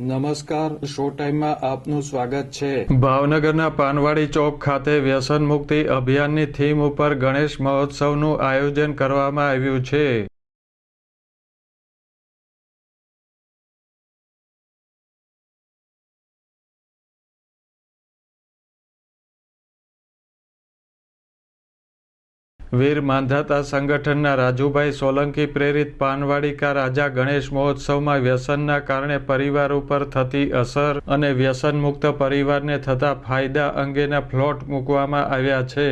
નમસ્કાર શો ટાઈમમાં આપનું સ્વાગત છે. ભાવનગરના પાનવાડી ચોક ખાતે વ્યસન મુક્તિ અભિયાનની થીમ ઉપર ગણેશ મહોત્સવનું આયોજન કરવામાં આવ્યું છે. વીર માંધાતા સંગઠનના રાજુભાઈ સોલંકી પ્રેરિત પાનવાડિકા રાજા ગણેશ મહોત્સવમાં વ્યસનના કારણે પરિવાર ઉપર થતી અસર અને વ્યસન મુક્ત પરિવારને થતા ફાયદા અંગેના ફ્લોટ મૂકવામાં આવ્યા છે.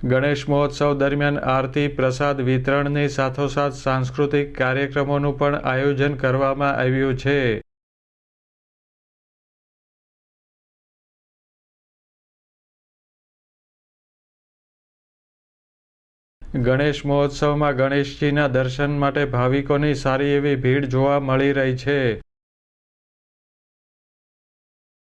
ગણેશ મહોત્સવ દરમિયાન આરતી, પ્રસાદ વિતરણની સાથોસાથ સાંસ્કૃતિક કાર્યક્રમોનું પણ આયોજન કરવામાં આવ્યું છે. ગણેશ મહોત્સવમાં ગણેશજીના દર્શન માટે ભાવિકોની સારી એવી ભીડ જોવા મળી રહી છે.